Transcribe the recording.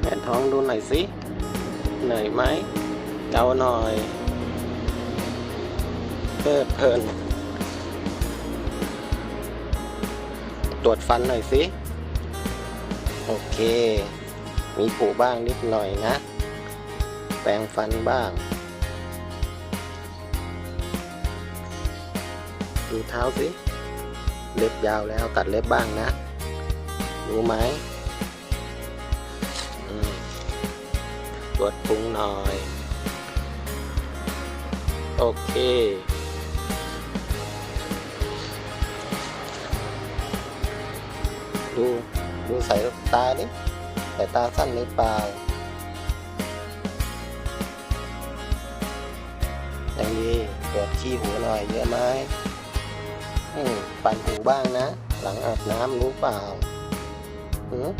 แผ่นท้องดูหน่อยสิเหนื่อยไหมเกาหน่อยเพลิดเพลิน ตรวจฟันหน่อยสิ โอเค มีผุบ้างนิดหน่อยนะ แปรงฟันบ้าง ดูเท้าสิ เล็บยาวแล้วตัดเล็บบ้างนะ รู้ไหม รวจพุงหน่อย โอเค ดูดูสายตาดิสายตาสั้นหรือเปล่าอย่างดีตรวจขี้หูหน่อยเยอะไหมปั่นหูบ้างนะ หลังอาบน้ำรู้เปล่าหืม